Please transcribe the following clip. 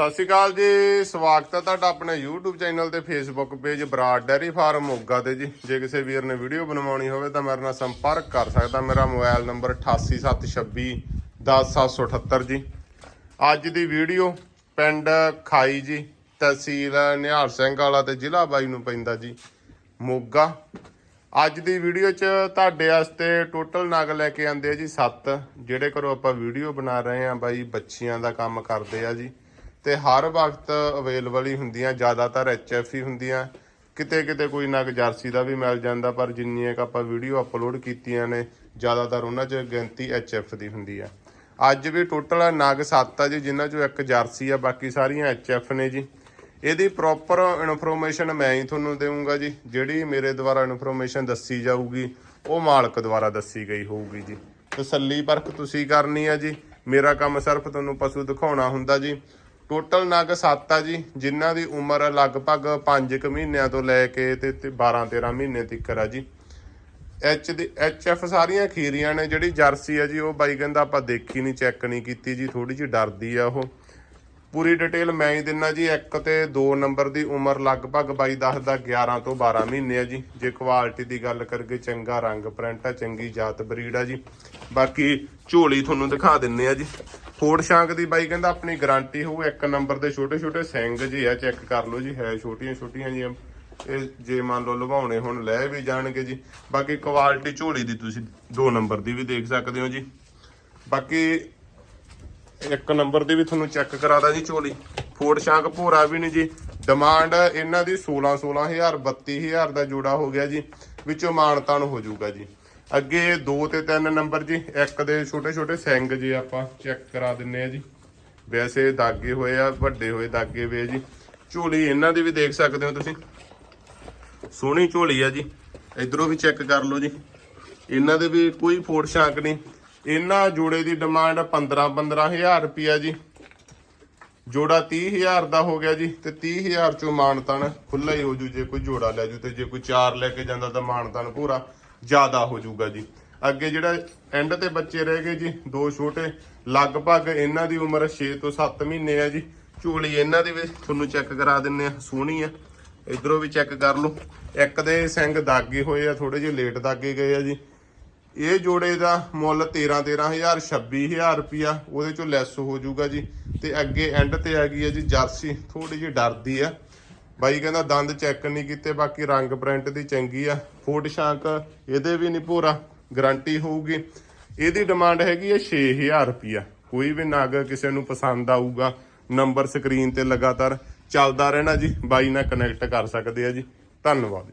ਸਤਿ ਸ਼੍ਰੀ ਅਕਾਲ ਜੀ, ਸਵਾਗਤ ਹੈ ਤੁਹਾਡਾ ਆਪਣੇ YouTube ਚੈਨਲ ਤੇ Facebook page Brar dairy farm Moga ਤੇ ਜੀ। ਜੇ ਕਿਸੇ ਵੀਰ ਨੇ ਵੀਡੀਓ ਬਣਵਾਉਣੀ ਹੋਵੇ ਤਾਂ ਮੇਰੇ ਨਾਲ ਸੰਪਰਕ ਕਰ ਸਕਦਾ। ਮੇਰਾ ਮੋਬਾਈਲ ਨੰਬਰ 8876 10778 ਜੀ। ਅੱਜ ਦੀ ਵੀਡੀਓ ਪਿੰਡ ਖਾਈ ਜੀ, ਤਹਿਸੀਲ ਨਿਹਾਲ ਸਿੰਘ ਵਾਲਾ ਤੇ ਜ਼ਿਲ੍ਹਾ ਬਾਈ ਨੂੰ ਪੈਂਦਾ ਜੀ, ਮੋਗਾ। ਅੱਜ ਦੀ ਵੀਡੀਓ 'ਚ ਤੁਹਾਡੇ ਵਾਸਤੇ ਟੋਟਲ ਨਗ ਲੈ ਕੇ ਆਂਦੇ ਆ ਜੀ 7 ਜਿਹੜੇ ਘਰੋਂ ਆਪਾਂ ਵੀਡੀਓ ਬਣਾ ਰਹੇ ਆ ਬਾਈ, ਬੱਚੀਆਂ ਦਾ ਕੰਮ ਕਰਦੇ ਆ ਜੀ। ਤੇ ਹਰ ਵਕਤ ਅਵੇਲੇਬਲ ਹੀ ਹੁੰਦੀਆਂ, ਜ਼ਿਆਦਾਤਰ ਐਚਐਫ ਹੀ ਹੁੰਦੀਆਂ। ਕਿਤੇ ਕਿਤੇ ਕੋਈ ਨਗ ਜਰਸੀ ਦਾ ਵੀ ਮਿਲ ਜਾਂਦਾ, ਪਰ ਜਿੰਨੀਆਂ ਕ ਆਪਾਂ ਵੀਡੀਓ ਅਪਲੋਡ ਕੀਤੀਆਂ ਨੇ, ਜ਼ਿਆਦਾਤਰ ਉਹਨਾਂ 'ਚ ਗਿਣਤੀ ਐਚਐਫ ਦੀ ਹੁੰਦੀ ਆ। ਅੱਜ ਵੀ ਟੋਟਲ ਨਗ 7 ਆ ਜੀ, ਜਿਨ੍ਹਾਂ 'ਚੋਂ ਇੱਕ ਜਰਸੀ ਆ, ਬਾਕੀ ਸਾਰੀਆਂ ਐਚਐਫ ਨੇ ਜੀ। ਇਹਦੀ ਪ੍ਰੋਪਰ ਇਨਫੋਰਮੇਸ਼ਨ ਮੈਂ ਹੀ ਤੁਹਾਨੂੰ ਦੇਵਾਂਗਾ ਜੀ, ਜਿਹੜੀ ਮੇਰੇ ਦੁਆਰਾ ਇਨਫੋਰਮੇਸ਼ਨ ਦੱਸੀ ਜਾਊਗੀ, ਉਹ ਮਾਲਕ ਦੁਆਰਾ ਦੱਸੀ ਗਈ ਹੋਊਗੀ ਜੀ। ਤਸੱਲੀ ਪਰਖ ਤੁਸੀਂ ਕਰਨੀ ਆ ਜੀ। ਮੇਰਾ ਕੰਮ ਸਿਰਫ ਤੁਹਾਨੂੰ ਪਸ਼ੂ ਦਿਖਾਉਣਾ ਹੁੰਦਾ ਜੀ। ਟੋਟਲ ਨਗ 7 ਆ ਜੀ, ਜਿਨ੍ਹਾਂ ਦੀ ਉਮਰ ਲਗਭਗ 5 ਮਹੀਨਿਆਂ ਤੋਂ ਲੈ ਕੇ ਤੇ 12 13 ਮਹੀਨੇ ਤੱਕ ਆ ਜੀ। ਐਚ ਦੀ ਐਫ ਸਾਰੀਆਂ ਖੀਰੀਆਂ ਨੇ, ਜਿਹੜੀ ਜਰਸੀ ਆ ਜੀ, ਉਹ ਬਾਈ ਕਹਿੰਦਾ ਆਪਾਂ ਦੇਖੀ ਨਹੀਂ ਚੈੱਕ ਨਹੀਂ ਕੀਤੀ ਜੀ ਥੋੜੀ ਜਿਹੀ ਡਰਦੀ ਆ ਉਹ। ਪੂਰੀ ਡਿਟੇਲ ਮੈਂ ਹੀ ਦਿੰਨਾ ਜੀ 1 ਤੇ 2 ਨੰਬਰ ਦੀ ਉਮਰ ਲਗਭਗ ਬਾਈ ਦਾ 11 ਤੋਂ 12 ਮਹੀਨੇ ਆ ਜੀ। ਜੇ ਕੁਆਲਿਟੀ ਦੀ ਗੱਲ ਕਰਕੇ ਚੰਗਾ ਰੰਗ ਪ੍ਰਿੰਟ ਆ, ਚੰਗੀ ਜਾਤ ਬਰੀਡ ਆ ਜੀ। ਬਾਕੀ ਝੋਲੀ ਤੁਹਾਨੂੰ ਦਿਖਾ ਦਿੰਨੇ ਆ ਜੀ। ਫੋੜ ਸ਼ਾਂਕ ਦੀ ਬਾਈ ਕਹਿੰਦਾ ਆਪਣੀ ਗਾਰੰਟੀ ਹੋਊ, ਇੱਕ ਨੰਬਰ ਦੇ ਛੋਟੇ ਛੋਟੇ ਸਿੰਗ ਜੀ ਆ, ਚੈੱਕ ਕਰ ਲਓ ਜੀ, ਹੈ ਛੋਟੀਆਂ ਛੋਟੀਆਂ ਜੀ ਇਹ ਜੇ ਮੰਨ ਲਓ ਲਵਾਉਣੇ ਹੁਣ, ਲੈ ਵੀ ਜਾਣਗੇ ਜੀ। ਬਾਕੀ ਕੁਆਲਿਟੀ ਝੋਲੀ ਦੀ ਤੁਸੀਂ 2 ਨੰਬਰ ਦੀ ਵੀ ਦੇਖ ਸਕਦੇ ਹੋ ਜੀ। ਬਾਕੀ ਇੱਕ ਨੰਬਰ ਦੀ ਵੀ ਤੁਹਾਨੂੰ ਚੈੱਕ ਕਰਾਦਾ ਜੀ ਝੋਲੀ। ਫੋੜ ਸ਼ਾਂਕ ਭੋਰਾ ਵੀ ਨਹੀਂ ਜੀ। ਡਿਮਾਂਡ ਇਹਨਾਂ ਦੀ 16 16000 32000 ਦਾ ਜੋੜਾ ਹੋ ਗਿਆ ਜੀ। ਵਿੱਚੋਂ ਮਾਨਤਾਨ ਹੋ ਜਾਊਗਾ ਜੀ। ਅੱਗੇ 2 ਤੇ 3 ਨੰਬਰ ਜੀ, ਇੱਕ ਦੇ ਛੋਟੇ ਛੋਟੇ ਸਿੰਗ ਜੀ ਆਪਾਂ ਚੈੱਕ ਕਰਾ ਦਿੰਨੇ ਆ ਜੀ। ਵੈਸੇ ਦਾਗੇ ਹੋਏ ਆ, ਵੱਡੇ ਹੋਏ ਦਾਗੇ ਵੇ ਜੀ। ਝੋਲੀ ਇਹਨਾਂ ਦੀ ਵੀ ਦੇਖ ਸਕਦੇ ਹੋ ਤੁਸੀਂ। ਸੋਹਣੀ ਝੋਲੀ ਆ ਜੀ। ਇਧਰੋਂ ਵੀ ਚੈੱਕ ਕਰ ਲਓ ਜੀ। ਇਹਨਾਂ ਦੇ ਵੀ ਕੋਈ ਫੋੜ ਸ਼ਾਂਕ ਨਹੀਂ। ਇਹਨਾਂ ਜੋੜੇ ਦੀ ਡਿਮਾਂਡ 15 15000 ਰੁਪਿਆ ਜੀ। ਜੋੜਾ 30000 ਦਾ ਹੋ ਗਿਆ ਜੀ ਤੇ 30000 ਚੋਂ ਮਾਨਤਨ ਖੁੱਲਾ ਹੀ ਹੋ ਜੂ। ਜੇ ਕੋਈ ਜੋੜਾ ਲੈ ਜੂ ਤੇ ਜੇ ਕੋਈ ਚਾਰ ਲੈ ਕੇ ਜਾਂਦਾ ਤਾਂ ਮਾਨਤਨ ਪੂਰਾ। ਜ਼ਿਆਦਾ ਹੋ ਜੂਗਾ ਜੀ। ਅੱਗੇ ਜਿਹੜਾ ਐਂਡ ਤੇ ਬੱਚੇ ਰਹਿ ਗਏ ਜੀ, ਦੋ ਛੋਟੇ, ਲਗਭਗ ਇਹਨਾਂ ਦੀ ਉਮਰ 6 ਤੋਂ 7 ਮਹੀਨੇ ਆ ਜੀ। ਝੋਲੀ ਇਹਨਾਂ ਦੀ ਵੀ ਤੁਹਾਨੂੰ ਚੈੱਕ ਕਰਾ ਦਿੰਨੇ ਆ, ਸੋਹਣੀ ਆ। ਇਧਰੋਂ ਵੀ ਚੈੱਕ ਕਰ ਲਓ। ਇੱਕ ਦੇ ਸਿੰਘ ਦਾਗੇ ਹੋਏ ਆ ਥੋੜੇ ਜਿਹੇ ਲੇਟ ਦਾਗੇ ਗਏ ਆ ਜੀ। ਇਹ ਜੋੜੇ ਦਾ ਮੁੱਲ 13 13000 26000 ਰੁਪਿਆ ਉਹਦੇ ਚੋਂ ਲੈਸ ਹੋ ਜਾਊਗਾ ਜੀ। ਤੇ ਅੱਗੇ ਐਂਡ ਤੇ ਆ ਗਈ ਹੈ ਜੀ, ਜਰਸੀ। ਥੋੜੀ ਜਿਹੀ ਡਰਦੀ ਆ। ਬਾਈ ਕਹਿੰਦਾ ਦੰਦ ਚੈੱਕ ਨਹੀਂ ਕੀਤੇ, ਬਾਕੀ ਰੰਗ ਪ੍ਰਿੰਟ ਦੀ ਚੰਗੀ ਆ। ਫੋਟ ਸ਼ਾਂਕ ਇਹਦੇ ਵੀ ਨਹੀਂ ਪੂਰਾ ਗਾਰੰਟੀ ਹੋਊਗੀ। ਇਹਦੀ ਡਿਮਾਂਡ ਹੈਗੀ ਹੈ 6000 ਰੁਪਿਆ ਕੋਈ ਵੀ ਨਾਗ ਕਿਸੇ ਨੂੰ ਪਸੰਦ ਆਊਗਾ ਨੰਬਰ ਸਕਰੀਨ ਤੇ ਲਗਾਤਾਰ ਚੱਲਦਾ ਰਹਿਣਾ ਜੀ। ਬਾਈ ਨਾਲ ਕਨੈਕਟ ਕਰ ਸਕਦੇ ਆ ਜੀ। ਧੰਨਵਾਦ